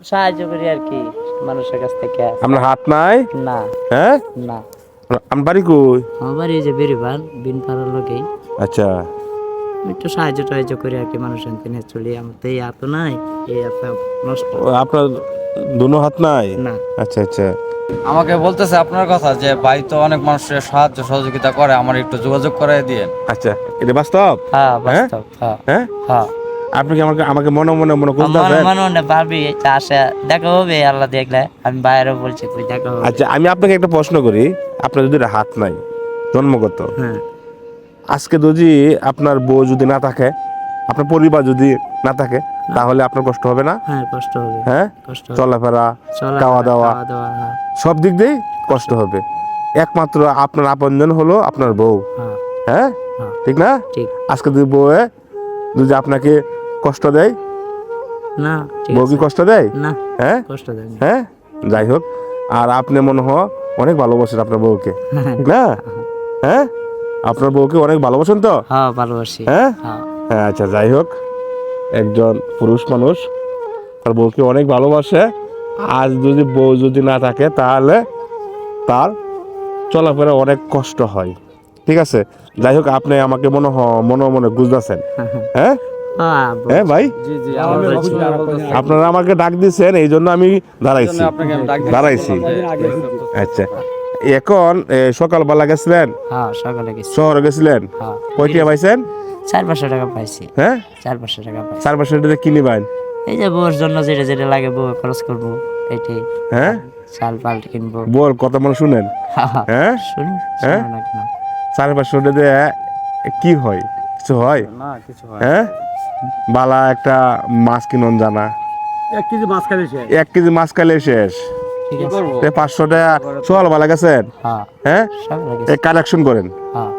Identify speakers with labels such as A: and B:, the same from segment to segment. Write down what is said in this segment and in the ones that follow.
A: সাহায্য করি আর কি মানুষের কাছ থেকে।
B: আপনার হাত নাই?
A: না।
B: হ্যাঁ?
A: না।
B: আমার বাড়ি কই?
A: আমার বাড়ি এই যে বেরিবার বিন পাড়ার লোকেই
B: আচ্ছা
A: একটু সাহায্য টাহায্য করি আর কি মানুষের কিনে চলি আমার তো এই এত নাই এই এত নষ্ট।
B: আপনার দুনো হাত নাই?
A: না।
B: আচ্ছা আচ্ছা।
C: আমাকে বলতেছে আপনার কথা যে ভাই তো অনেক মানুষের সাহায্য সহযোগিতা করে আমার একটু যোগাযোগ করে দিয়ে
B: আচ্ছা এটা বাস্তব?
A: হ্যাঁ? বাস্তব হ্যাঁ।
B: হ্যাঁ?
A: হ্যাঁ।
B: আপনি কি আমাকে আমাকে মনে মনে মনে করতে
A: মনে মনে মনে ভাবি এটা আসে দেখা হবে আল্লাহ দেখলে আমি বাইরে বলছি তুই দেখা হবে।
B: আচ্ছা আমি আপনাকে একটা প্রশ্ন করি আপনার যদি হাত নাই জন্মগত
A: হ্যাঁ।
B: আজকে যদি আপনার বউ যদি না থাকে আপনার পরিবার যদি না থাকে তাহলে আপনার কষ্ট হবে না?
A: হ্যাঁ কষ্ট হবে।
B: হ্যাঁ?
A: কষ্ট হবে।
B: চলাফেরা খাওয়া দাওয়া
A: হ্যাঁ।
B: সব দিক দিয়েই কষ্ট হবে। একমাত্র আপনার আপনজন হলো আপনার বউ।
A: হ্যাঁ।
B: হ্যাঁ?
A: হ্যাঁ।
B: ঠিক না?
A: ঠিক।
B: আজকে যদি বউয়ে যদি আপনাকে কষ্ট দেয়?
A: না
B: বউ কি কষ্ট দেয়?
A: না
B: হ্যাঁ?
A: কষ্ট দেয়
B: হ্যাঁ? যাই হোক আর আপনি মনে হয় অনেক ভালোবাসেন আপনার বউকে। না? হ্যাঁ? আপনার বউকে অনেক ভালোবাসেন তো?
A: হ্যাঁ ভালোবাসি।
B: হ্যাঁ?
A: হ্যাঁ।
B: হ্যাঁ আচ্ছা যাই হোক একজন পুরুষ মানুষ তার বউকে অনেক ভালোবাসে। আজ যদি বউ যদি না থাকে তাহলে তার চলাফেরা অনেক কষ্ট হয়। ঠিক আছে? যাই হোক আপনি আমাকে মনে মনে মনে বুঝতেছেন। হ্যাঁ?
A: হ্যাঁ
B: হ্যাঁ ভাই। আপনারা আমাকে ডাক দিচ্ছেন এই জন্য আমি দাঁড়াইছি।
C: জন্য আপনাকে আমি ডাক দিয়েছি।
B: দাঁড়াইছি। আচ্ছা। এখন সকালবেলা গেছিলেন?
A: হ্যাঁ
B: শহরে গেছিলেন?
A: হ্যাঁ।
B: কয়টিয়া পাইছেন?
A: চার পাঁচশো টাকা পাইছি।
B: হ্যাঁ?
A: চার পাঁচশো টাকা
B: চার পাঁচশো টাকা কিনি পাইন
A: এই যে বউর জন্য যেটা যেটা লাগে বউ খরচ করব এটাই।
B: হ্যাঁ?
A: চাল কিনবো।
B: বল কথা মনে শুনেন? হ্যাঁ
A: শুনি
B: হ্যাঁ? চার পাঁচশো টাকা কি হয়? কিছু হয়?
C: না কিছু হয়
B: হ্যাঁ? বালা একটা মাছ কিনন জানা।
D: এক কেজি মাছ খাবে সে
B: এক কেজি মাছ খাইলে শেষ। পাঁচশো টাকা সকালবেলা গেছেন?
A: হ্যাঁ।
B: হ্যাঁ? কালেকশন করেন।
A: হ্যাঁ।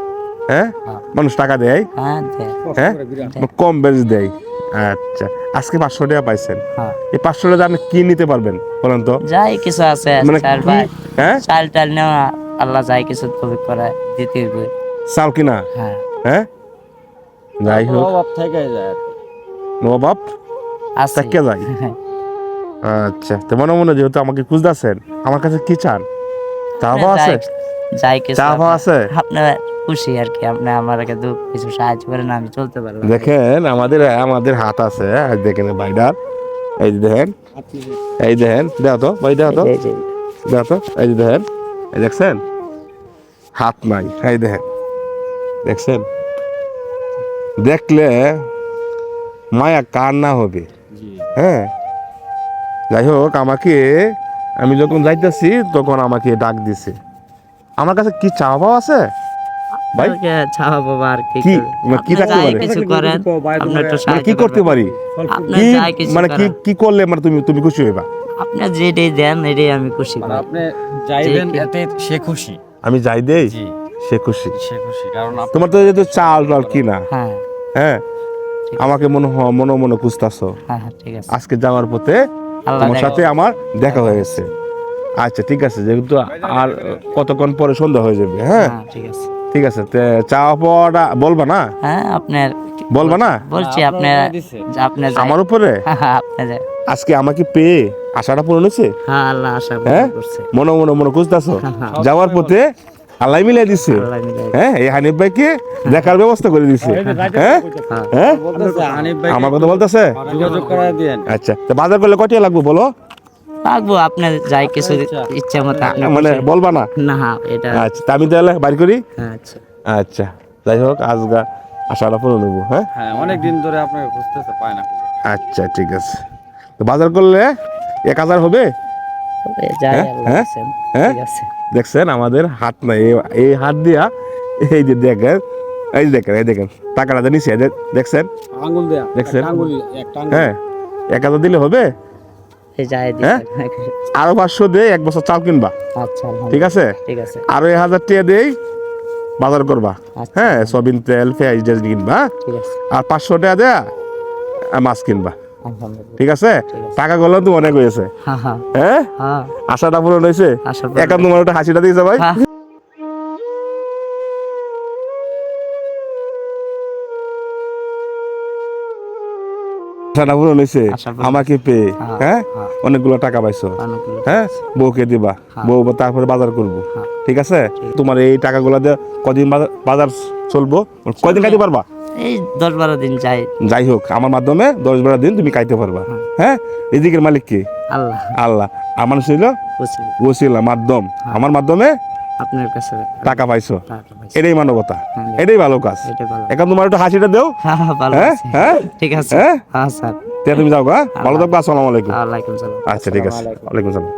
B: হ্যাঁ?
A: হ্যাঁ।
B: মানুষ টাকা দেয়?
A: হ্যাঁ
B: হ্যাঁ? কম বেশ দেয়। আচ্ছা আজকে পাঁচশো টাকা পাইছেন।
A: হ্যাঁ।
B: এই পাঁচশো টাকা আপনি কি নিতে পারবেন বলেন তো?
A: যাই কিছু আছে
B: মানে
A: ভাই।
B: হ্যাঁ?
A: চাল টাল নেওয়া আল্লাহ যাই কিছু তবে করে দিতে
B: চাল কিনা?
A: হ্যাঁ।
B: হ্যাঁ? যাই হোক।
C: থেকে যায়।
B: নবাব
A: আছে।
B: তাকে যাই। আচ্ছা তো মনে মনে যেহেতু আমাকে খুঁজতেছেন আমার কাছে কি চান? চা পাওয়া আছে?
A: যাই কিছু
B: চা পাওয়া আছে?
A: আপনার খুশি আর কি আপনি আমাকে দু কিছু সাহায্য করেন আমি চলতে পারলাম
B: দেখেন আমাদের আমাদের হাত আছে আর দেখেন বাইডার এই যে দেখেন। এই দেখেন দেখো তো ভাই দেখো তো। দেখো তো এই যে দেখেন। এই দেখছেন? হাত নাই এই দেখেন। দেখছেন? দেখলে মায়া কার না হবে? হ্যাঁ? যাই হোক আমাকে আমি যখন যাইতেছি তখন আমাকে ডাক দিছে। আমার কাছে কি চা পাওয়া আছে? ভাই?
A: বাবা আর কি
B: কি? মানে কি?
A: কিছু করেন
B: মানে কি করতে পারি? কি মানে কি কি করলে মানে তুমি তুমি খুশি হইবা?
A: আপনি যেটাই দেন এটাই আমি খুশি
C: মানে আপনি যাইবেন এতে সে খুশি।
B: আমি যাই দেই? সে খুশি।
C: সে খুশি কারণ
B: তোমার তো চাল টাল কিনা?
A: হ্যাঁ।
B: হ্যাঁ? আমাকে মনে হয় মনে মনে খুঁজতেছো।
A: হ্যাঁ হ্যাঁ ঠিক আছে।
B: আজকে যাওয়ার পথে তোমার সাথে আমার দেখা হয়ে গেছে। আচ্ছা ঠিক আছে যেহেতু আর কতক্ষণ পরে সন্ধ্যা হয়ে যাবে হ্যাঁ?
A: হ্যাঁ ঠিক আছে।
B: ঠিক আছে চা পাওয়াটা বলবা না?
A: হ্যাঁ আপনার
B: বলবা না?
A: বলছি
C: আপনার
A: আপনার
B: আমার উপরে। আজকে আমাকে পেয়ে আশাটা পূরণ হয়েছে?
A: হ্যাঁ আল্লাহ আশা? করছে।
B: মনে মনে মনে খুঁজতেছো। যাওয়ার পথে আল্লাহ মিলাই
A: মিলাই
B: হ্যাঁ এই হানিফ ভাইকে দেখার ব্যবস্থা করে দিচ্ছে হ্যাঁ?
A: হ্যাঁ?
B: হ্যাঁ আমার কথা বলতেছে? আচ্ছা তো বাজার করলে কটিয়া লাগবে বলো?
A: রাখব আপনি যাই কিছু ইচ্ছা মতো
B: মানে বলবা না?
A: না হ্যাঁ, এটা
B: আচ্ছা আমি তাহলে বাড়ি করি?
A: হ্যাঁ, আচ্ছা।
B: আচ্ছা যাই হোক আজগা আশাটা পূরণ নেব হ্যাঁ?
C: হ্যাঁ অনেক দিন ধরে আপনাকে খুঁজতেছে পায় না
B: আচ্ছা ঠিক আছে। তো বাজার করলে এক হাজার হবে? দেখছেন আমাদের হাত নাই। এই- এই হাত দিয়া এই যে দেখেন এই যে দেখেন এই দেখেন টাকাটা নিচে দেখছেন?
D: আঙ্গুল দেয়া
B: দেখছেন? হ্যাঁ এক হাজার দিলে হবে? হ্যাঁ? আরও পাঁচশো দিয়ে এক বছর চাল কিনবা।
A: আচ্ছা
B: ঠিক আছে?
A: ঠিক আছে।
B: আরও এক হাজার টাকা দেই বাজার করবা।
A: আচ্ছা।
B: হ্যাঁ সবিন তেল পেঁয়াজ কিনবা হ্যাঁ?
A: ঠিক আছে।
B: আর পাঁচশো টাকা দেয়া আর মাছ কিনবা। ঠিক আছে? টাকা গুলো তো অনেক হয়েছে।
A: হ্যাঁ হ্যাঁ।
B: হ্যাঁ?
A: হ্যাঁ।
B: আশাটা পূরণ হয়েছে? একান্ত তোমার হাসিটা দিয়েছে ভাই। আশাটা পূরণ হয়েছে আমাকে পেয়ে
A: হ্যাঁ,
B: হ্যাঁ?
A: হ্যাঁ।
B: অনেকগুলো টাকা পাইছো। হ্যাঁ? বউকে দিবা।
A: হ্যাঁ।
B: বউ তারপরে বাজার করব। ঠিক আছে? তোমার এই টাকাগুলো দিয়ে কদিন বাজার- চলবো? কদিন খাইতে পারবা?
A: এই দশ বারো দিন যাই।
B: যাই হোক আমার মাধ্যমে দশ বারো দিন তুমি খাইতে পারবা। হ্যাঁ। এদিকের মালিক কি?
A: আল্লাহ।
B: আল্লাহ। আমার ছিল ওসিলা। মাধ্যম। আমার মাধ্যমে
A: আপনার কাছে
B: টাকা পাইছো? এটাই মানবতা।
A: হ্যাঁ।
B: এটাই ভালো কাজ। এখন তোমার একটু হাসিটা দেও।
A: হ্যাঁ হ্যাঁ,
B: হ্যাঁ। হ্যাঁ?
A: ঠিক আছে।
B: হ্যাঁ?
A: হ্যাঁ স্যার।
B: তুমি যাও ভালো থাকবে আসসালামু আলাইকুম।
A: সালাম।
B: আচ্ছা ঠিক আছে। ওয়ালাইকুম সালাম।